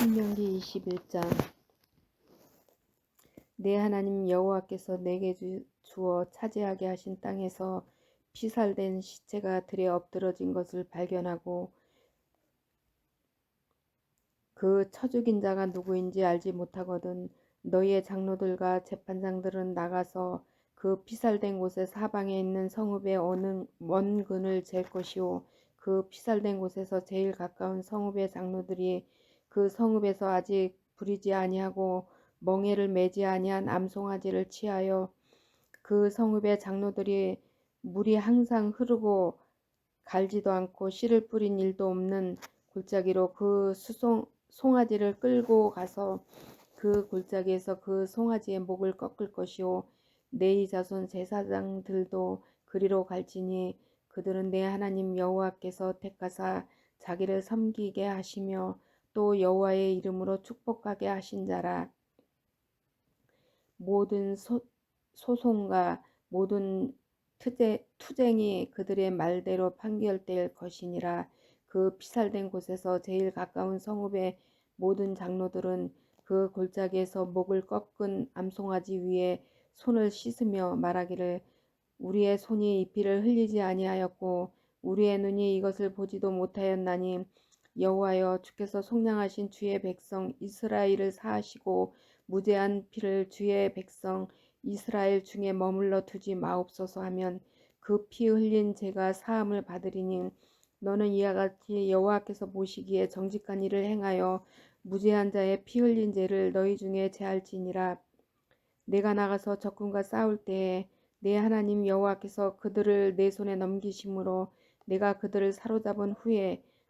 신명기 21장. 내 하나님 여호와께서 내게 주, 주어 차지하게 하신 땅에서 피살된 시체가 들에 엎드러진 것을 발견하고 그 처죽인 자가 누구인지 알지 못하거든 너희의 장로들과 재판장들은 나가서 그 피살된 곳의 사방에 있는 성읍의 어느 먼 근을 잴 것이요 그 피살된 곳에서 제일 가까운 성읍의 장로들이 그 성읍에서 아직 부리지 아니하고 멍에를 매지 아니한 암송아지를 취하여 그 성읍의 장로들이 물이 항상 흐르고 갈지도 않고 씨를 뿌린 일도 없는 골짜기로 그 수송 송아지를 끌고 가서 그 골짜기에서 그 송아지의 목을 꺾을 것이요. 네이 자손 제사장들도 그리로 갈지니 그들은 내 하나님 여호와께서 택하사 자기를 섬기게 하시며 또 여호와의 이름으로 축복하게 하신 자라. 모든 소, 소송과 모든 투쟁, 투쟁이 그들의 말대로 판결될 것이니라. 그 피살된 곳에서 제일 가까운 성읍의 모든 장로들은 그 골짜기에서 목을 꺾은 암송아지 위에 손을 씻으며 말하기를 우리의 손이 이 피를 흘리지 아니하였고 우리의 눈이 이것을 보지도 못하였나니 여호와여 주께서 속량하신 주의 백성 이스라엘을 사하시고 무죄한 피를 주의 백성 이스라엘 중에 머물러 두지 마옵소서 하면 그 피 흘린 죄가 사함을 받으리니 너는 이와 같이 여호와께서 보시기에 정직한 일을 행하여 무죄한 자의 피 흘린 죄를 너희 중에 제할지니라. 내가 나가서 적군과 싸울 때에 내 하나님 여호와께서 그들을 내 손에 넘기심으로 내가 그들을 사로잡은 후에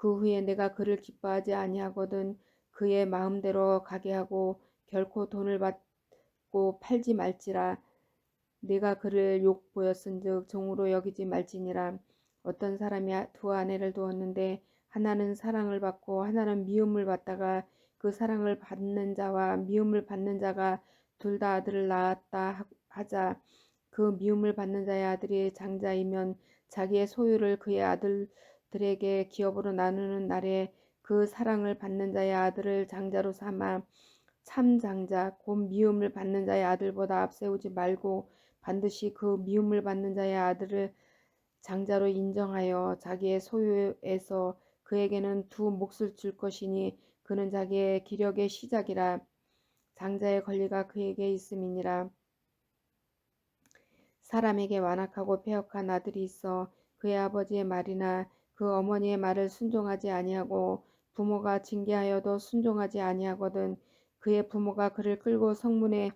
그 후에 내가 그를 기뻐하지 아니하거든 그의 마음대로 가게 하고 결코 돈을 받고 팔지 말지라. 내가 그를 욕보였은즉 종으로 여기지 말지니라. 어떤 사람이 두 아내를 두었는데 하나는 사랑을 받고 하나는 미움을 받다가 그 사랑을 받는 자와 미움을 받는 자가 둘 다 아들을 낳았다 하자. 그 미움을 받는 자의 아들이 장자이면 자기의 소유를 그의 아들 들에게 기업으로 나누는 날에 그 사랑을 받는 자의 아들을 장자로 삼아 참 장자 곧 미움을 받는 자의 아들보다 앞세우지 말고 반드시 그 미움을 받는 자의 아들을 장자로 인정하여 자기의 소유에서 그에게는 두 몫을 줄 것이니 그는 자기의 기력의 시작이라. 장자의 권리가 그에게 있음이니라. 사람에게 완악하고 폐역한 아들이 있어 그의 아버지의 말이나 그 어머니의 말을 순종하지 아니하고 부모가 징계하여도 순종하지 아니하거든 그의 부모가 그를 끌고 성문에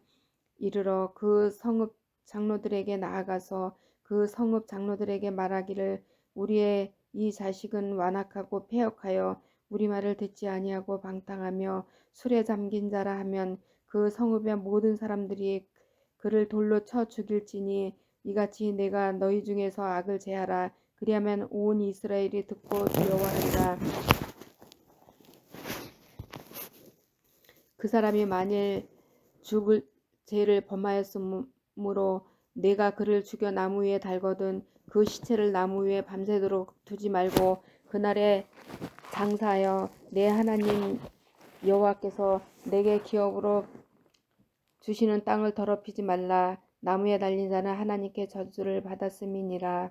이르러 그 성읍 장로들에게 나아가서 그 성읍 장로들에게 말하기를 우리의 이 자식은 완악하고 폐역하여 우리 말을 듣지 아니하고 방탕하며 술에 잠긴 자라 하면 그 성읍의 모든 사람들이 그를 돌로 쳐 죽일지니 이같이 내가 너희 중에서 악을 제하라 그리하면 온 이스라엘이 듣고 두려워하리라 그 사람이 만일 죽을 죄를 범하였으므로 내가 그를 죽여 나무 위에 달거든 그 시체를 나무 위에 밤새도록 두지 말고 그날에 장사하여 내 하나님 여호와께서 내게 기업으로 주시는 땅을 더럽히지 말라. 나무에 달린 자는 하나님께 저주를 받았음이니라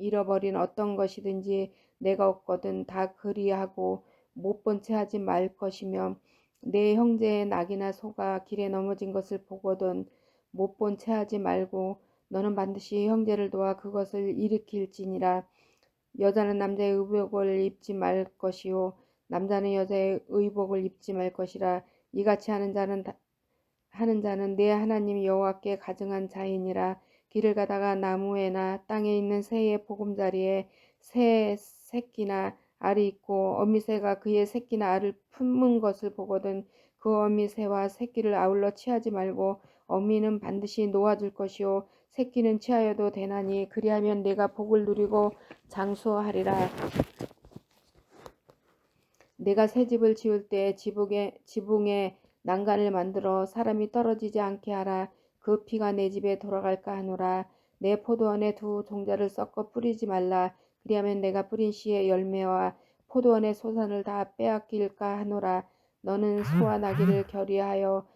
잃어버린 어떤 것이든지 내가 없거든 다 그리하고 못 본 채 하지 말 것이며 내 형제의 낙이나 소가 길에 넘어진 것을 보거든 못 본 채 하지 말고 너는 반드시 형제를 도와 그것을 일으킬지니라. 여자는 남자의 의복을 입지 말 것이요 남자는 여자의 의복을 입지 말 것이라. 이같이 하는 자는 다- 하는 자는 내 하나님 여호와께 가증한 자이니라 길을 가다가 나무에나 땅에 있는 새의 보금자리에 새 새끼나 알이 있고 어미새가 그의 새끼나 알을 품은 것을 보거든 그 어미새와 새끼를 아울러 취하지 말고 어미는 반드시 놓아줄 것이요 새끼는 취하여도 되나니 그리하면 내가 복을 누리고 장수하리라 내가 새 집을 지을 때 지붕에, 지붕에 난간을 만들어 사람이 떨어지지 않게 하라. 그 피가 내 집에 돌아갈까 하노라. 내 포도원에 두 종자를 섞어 뿌리지 말라. 그리하면 내가 뿌린 씨의 열매와 포도원의 소산을 다 빼앗길까 하노라. 너는 소와 나귀를 결의하여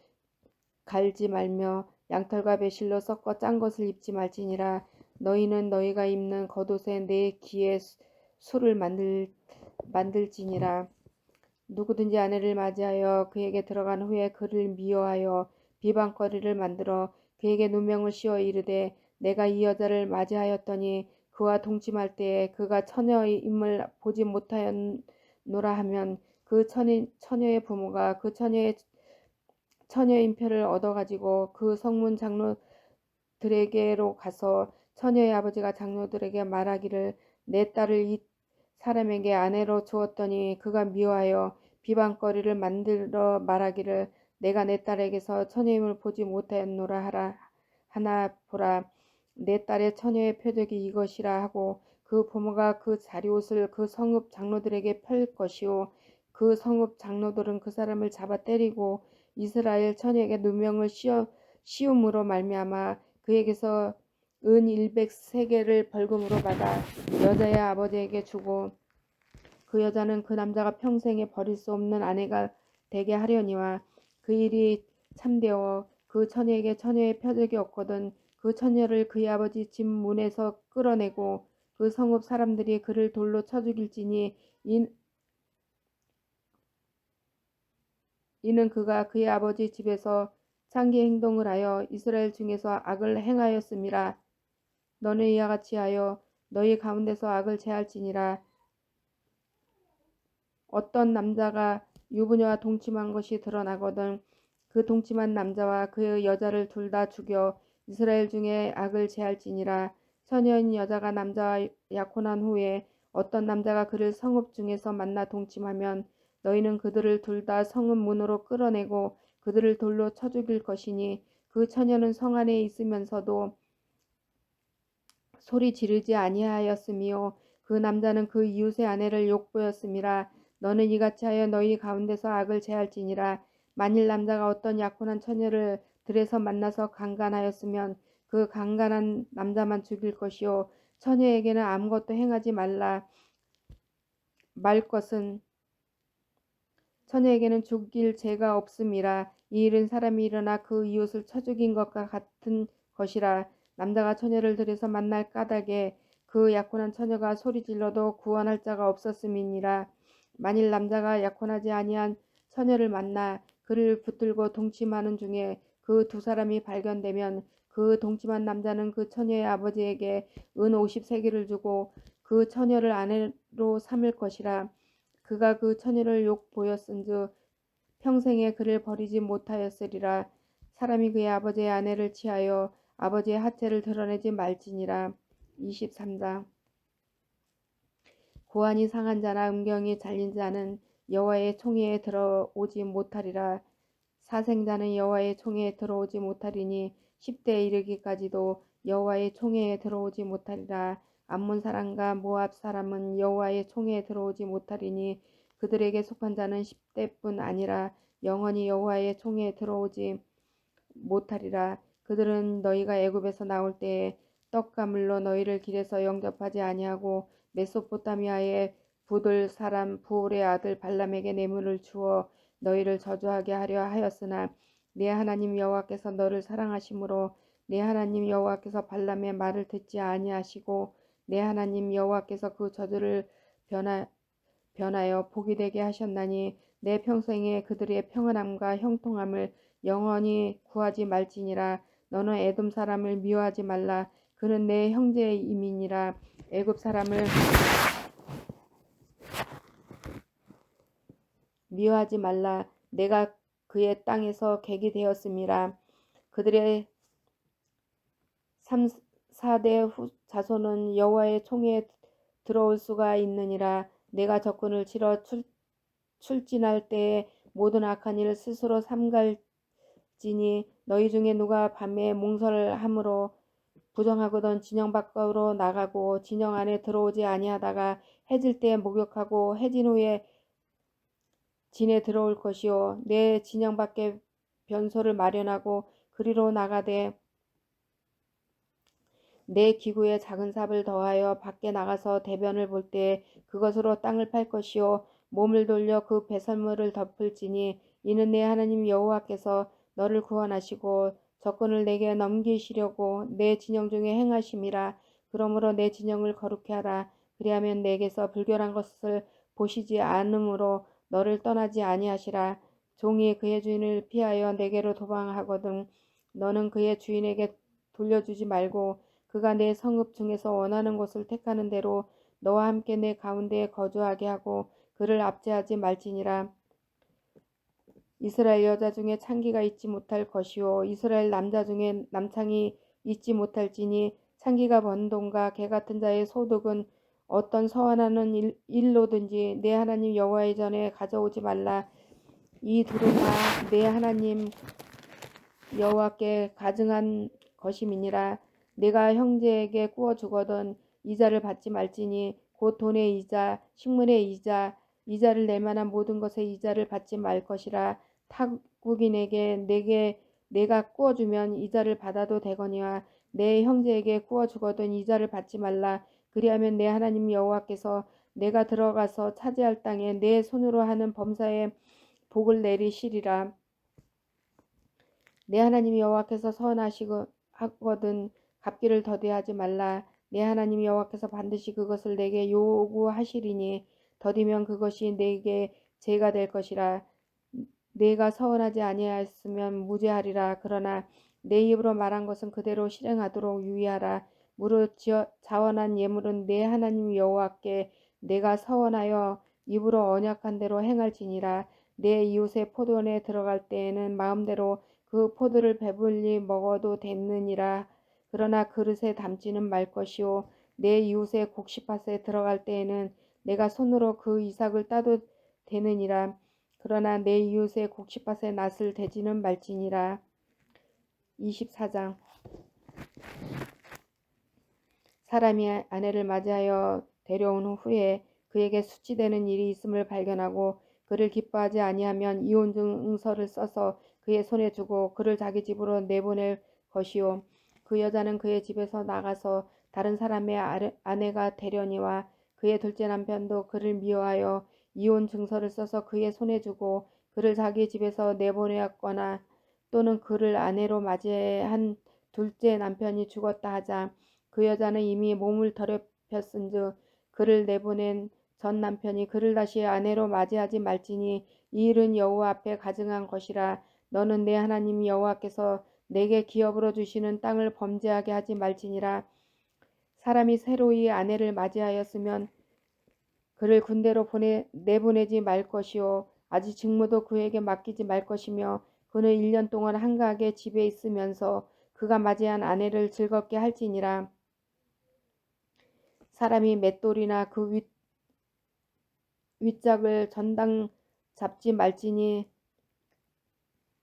갈지 말며 양털과 배실로 섞어 짠 것을 입지 말지니라. 너희는 너희가 입는 겉옷에 내 수- 술을 만들 만들지니라. 누구든지 아내를 맞이하여 그에게 들어간 후에 그를 미워하여 비방거리를 만들어 그에게 누명을 씌워 이르되 내가 이 여자를 맞이하였더니 그와 동침할 때에 그가 처녀임을 보지 못하였노라 하면 그 처녀, 처녀의 부모가 그 처녀의 처녀 인 표를 얻어가지고 그 성문 장로들에게로 가서 처녀의 아버지가 장로들에게 말하기를 내 딸을 이 사람에게 아내로 주었더니 그가 미워하여 비방거리를 만들어 말하기를 내가 내 딸에게서 처녀임을 보지 못하였노라 하라. 하나 보라 내 딸의 처녀의 표적이 이것이라 하고 그 부모가 그 자리옷을 그 성읍 장로들에게 펼 것이요. 그 성읍 장로들은 그 사람을 잡아 때리고 이스라엘 처녀에게 누명을 씌워, 씌움으로 말미암아 그에게서 은 100세계를 벌금으로 받아 여자의 아버지에게 주고 그 여자는 그 남자가 평생에 버릴 수 없는 아내가 되게 하려니와 그 일이 참되어 그 처녀에게 처녀의 표적이 없거든 그 처녀를 그의 아버지 집 문에서 끌어내고 그 성읍 사람들이 그를 돌로 쳐 죽일지니 이, 이는 그가 그의 아버지 집에서 창기 행동을 하여 이스라엘 중에서 악을 행하였음이라. 너는 이와 같이 하여 너희 가운데서 악을 제할지니라. 어떤 남자가 유부녀와 동침한 것이 드러나거든 그 동침한 남자와 그 여자를 둘 다 죽여 이스라엘 중에 악을 제할지니라. 처녀인 여자가 남자와 약혼한 후에 어떤 남자가 그를 성읍 중에서 만나 동침하면 너희는 그들을 둘 다 성읍 문으로 끌어내고 그들을 돌로 쳐 죽일 것이니 그 처녀는 성 안에 있으면서도 소리 지르지 아니하였으며 그 남자는 그 이웃의 아내를 욕보였음이라 너는 이같이 하여 너희 가운데서 악을 제할지니라. 만일 남자가 어떤 약혼한 처녀를 들에서 만나서 강간하였으면 그 강간한 남자만 죽일 것이요. 처녀에게는 아무것도 행하지 말라. 말 것은 처녀에게는 죽일 죄가 없음이라. 이 일은 사람이 일어나 그 이웃을 쳐 죽인 것과 같은 것이라. 남자가 처녀를 들여서 만날 까닭에 그 약혼한 처녀가 소리 질러도 구원할 자가 없었음이니라 만일 남자가 약혼하지 아니한 처녀를 만나 그를 붙들고 동침하는 중에 그 두 사람이 발견되면 그 동침한 남자는 그 처녀의 아버지에게 은 50세기를 주고 그 처녀를 아내로 삼을 것이라 그가 그 처녀를 욕 보였은즉 평생에 그를 버리지 못하였으리라. 사람이 그의 아버지의 아내를 취하여 아버지의 하체를 드러내지 말지니라. 23장 고안이 상한 자나 음경이 잘린 자는 여호와의 총회에 들어오지 못하리라. 사생자는 여호와의 총회에 들어오지 못하리니 10대에 이르기까지도 여호와의 총회에 들어오지 못하리라. 암몬 사람과 모압 사람은 여호와의 총회에 들어오지 못하리니 그들에게 속한 자는 10대뿐 아니라 영원히 여호와의 총회에 들어오지 못하리라. 그들은 너희가 애굽에서 나올 때에 떡과 물로 너희를 길에서 영접하지 아니하고 메소포타미아의 부들 사람 부올의 아들 발람에게 뇌물을 주어 너희를 저주하게 하려 하였으나 내 하나님 여호와께서 너를 사랑하심으로 내 하나님 여호와께서 발람의 말을 듣지 아니하시고 내 하나님 여호와께서 그 저주를 변하, 변하여 복이 되게 하셨나니 내 평생에 그들의 평안함과 형통함을 영원히 구하지 말지니라. 너는 에돔 사람을 미워하지 말라. 그는 내 형제의 이민이라 애굽 사람을 미워하지 말라. 내가 그의 땅에서 객이 되었음이라 그들의 3, 4대 후, 자손은 여호와의 총에 들어올 수가 있느니라. 내가 적군을 치러 출, 출진할 때에 모든 악한 일을 스스로 삼갈지니 너희 중에 누가 밤에 몽설을 함으로 부정하거든 진영 밖으로 나가고 진영 안에 들어오지 아니하다가 해질 때 목욕하고 해진 후에 진에 들어올 것이요. 내 진영 밖에 변소를 마련하고 그리로 나가되 내 기구에 작은 삽을 더하여 밖에 나가서 대변을 볼 때 그것으로 땅을 팔 것이요. 몸을 돌려 그 배설물을 덮을지니 이는 내 하나님 여호와께서 너를 구원하시고 적군을 내게 넘기시려고 내 진영 중에 행하심이라. 그러므로 내 진영을 거룩케 하라. 그리하면 내게서 불결한 것을 보시지 않으므로 너를 떠나지 아니하시라. 종이 그의 주인을 피하여 내게로 도망하거든 너는 그의 주인에게 돌려주지 말고 그가 내 성읍 중에서 원하는 곳을 택하는 대로 너와 함께 내 가운데에 거주하게 하고 그를 압제하지 말지니라. 이스라엘 여자 중에 창기가 있지 못할 것이요 이스라엘 남자 중에 남창이 있지 못할지니 창기가 번동과 개 같은 자의 소득은 어떤 서원하는 일, 일로든지 내 하나님 여호와의 전에 가져오지 말라. 이다내 하나님 여호와께 가증한 것임이니라. 내가 형제에게 구워 주거든 이자를 받지 말지니 곧 돈의 이자, 식물의 이자, 이자를 낼 만한 모든 것의 이자를 받지 말 것이라 타국인에게 내게 내가 구워 주면 이자를 받아도 되거니와 내 형제에게 구워 주거든 이자를 받지 말라 그리하면 내 하나님 여호와께서 내가 들어가서 차지할 땅에 내 손으로 하는 범사에 복을 내리시리라 내 하나님 여호와께서 선하시거든 갚기를 더디하지 말라. 내 하나님 여호와께서 반드시 그것을 내게 요구하시리니 더디면 그것이 내게 죄가 될 것이라. 내가 서운하지 아니하였으면 무죄하리라. 그러나 내 입으로 말한 것은 그대로 실행하도록 유의하라. 무릇 자원한 예물은 내 하나님 여호와께 내가 서원하여 입으로 언약한 대로 행할지니라. 내 이웃의 포도원에 들어갈 때에는 마음대로 그 포도를 배불리 먹어도 됐느니라. 그러나 그릇에 담지는 말 것이요 내 이웃의 곡식밭에 들어갈 때에는 내가 손으로 그 이삭을 따도 되느니라. 그러나 내 이웃의 곡식밭에 낫을 대지는 말지니라. 24장 사람이 아내를 맞이하여 데려온 후에 그에게 수치되는 일이 있음을 발견하고 그를 기뻐하지 아니하면 이혼 증서를 써서 그의 손에 주고 그를 자기 집으로 내보낼 것이요 그 여자는 그의 집에서 나가서 다른 사람의 아내가 되려니와 그의 둘째 남편도 그를 미워하여 이혼 증서를 써서 그의 손에 주고 그를 자기 집에서 내보내었거나 또는 그를 아내로 맞이한 둘째 남편이 죽었다 하자 그 여자는 이미 몸을 더럽혔은즉 그를 내보낸 전 남편이 그를 다시 아내로 맞이하지 말지니 이 일은 여호와 앞에 가증한 것이라 너는 내 하나님 여호와께서 내게 기업으로 주시는 땅을 범죄하게 하지 말지니라. 사람이 새로이 아내를 맞이하였으면 그를 군대로 보내 내보내지 말 것이요 아직 직무도 그에게 맡기지 말 것이며 그는 1년 동안 한가하게 집에 있으면서 그가 맞이한 아내를 즐겁게 할지니라. 사람이 맷돌이나 그 윗, 윗짝을 전당 잡지 말지니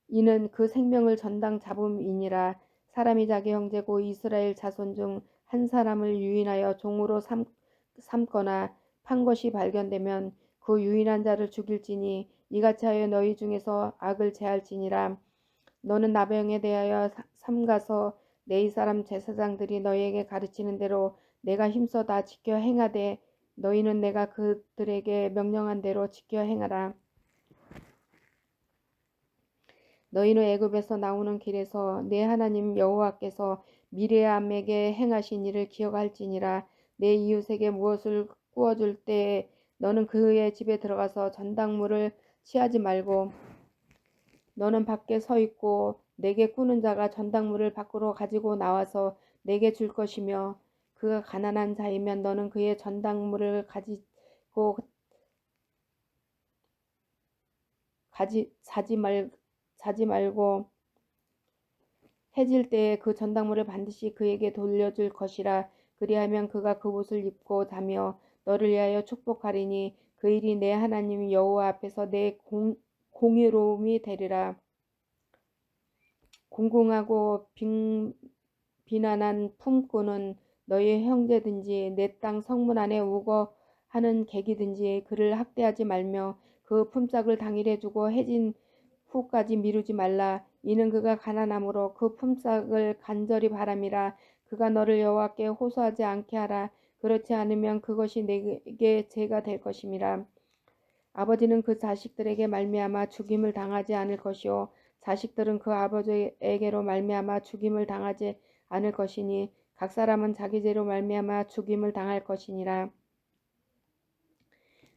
이는 그 생명을 전당 잡음이니라 사람이 자기 형제고 이스라엘 자손 중 한 사람을 유인하여 종으로 삼, 삼거나 판 것이 발견되면 그 유인한 자를 죽일지니 이같이 하여 너희 중에서 악을 제할지니라 너는 나병에 대하여 삼가서 내 이 사람 제사장들이 너희에게 가르치는 대로 내가 힘써 다 지켜 행하되 너희는 내가 그들에게 명령한 대로 지켜 행하라. 너희는 애굽에서 나오는 길에서 내 하나님 여호와께서 미레암에게 행하신 일을 기억할지니라 내 이웃에게 무엇을 구워줄 때 너는 그의 집에 들어가서 전당물을 취하지 말고 너는 밖에 서 있고 내게 꾸는 자가 전당물을 밖으로 가지고 나와서 내게 줄 것이며 그가 가난한 자이면 너는 그의 전당물을 가지고 가지 사지 말 사지 말고 해질 때에 그 전당물을 반드시 그에게 돌려줄 것이라. 그리하면 그가 그 옷을 입고 자며 너를 위하여 축복하리니 그 일이 내 하나님 여호와 앞에서 내 공, 공의로움이 되리라 공공하고 빈, 비난한 품꾼은 너희 형제든지 내 땅 성문 안에 우거하는 객이든지 그를 학대하지 말며 그 품삯을 당일에 주고 해진 후까지 미루지 말라. 이는 그가 가난함으로 그 품삯을 간절히 바람이라. 그가 너를 여호와께 호소하지 않게 하라. 그렇지 않으면 그것이 내게 죄가 될 것임이라. 아버지는 그 자식들에게 말미암아 죽임을 당하지 않을 것이요 자식들은 그 아버지에게로 말미암아 죽임을 당하지 않을 것이니 각 사람은 자기 죄로 말미암아 죽임을 당할 것이니라.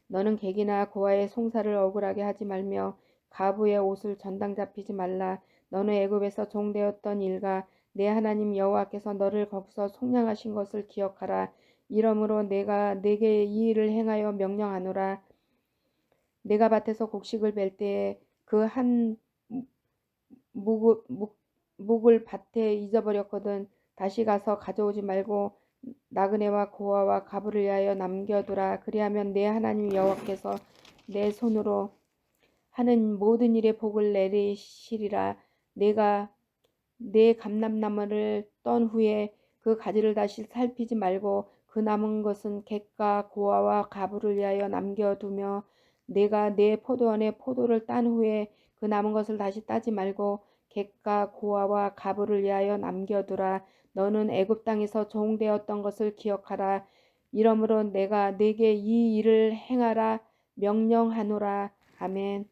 너는 객이나 고아의 송사를 억울하게 하지 말며 가부의 옷을 전당 잡히지 말라. 너는 애굽에서 종되었던 일과 내 하나님 여호와께서 너를 거기서 속량하신 것을 기억하라. 이러므로 내가 내게 이 일을 행하여 명령하노라. 내가 밭에서 곡식을 벨 때에 그 한 묵을, 밭에 잊어버렸거든. 다시 가서 가져오지 말고 나그네와 고아와 가부를 위하여 남겨두라. 그리하면 내 하나님 여호와께서 내 손으로 하는 모든 일에 복을 내리시리라. 내가 내 감람나무를 떤 후에 그 가지를 다시 살피지 말고 그 남은 것은 객과 고아와 가부를 위하여 남겨두며 내가 내 포도원에 포도를 딴 후에 그 남은 것을 다시 따지 말고 객과 고아와 가부를 위하여 남겨두라. 너는 애굽 땅에서 종되었던 것을 기억하라. 이러므로 내가 네게 이 일을 행하라 명령하노라. 아멘.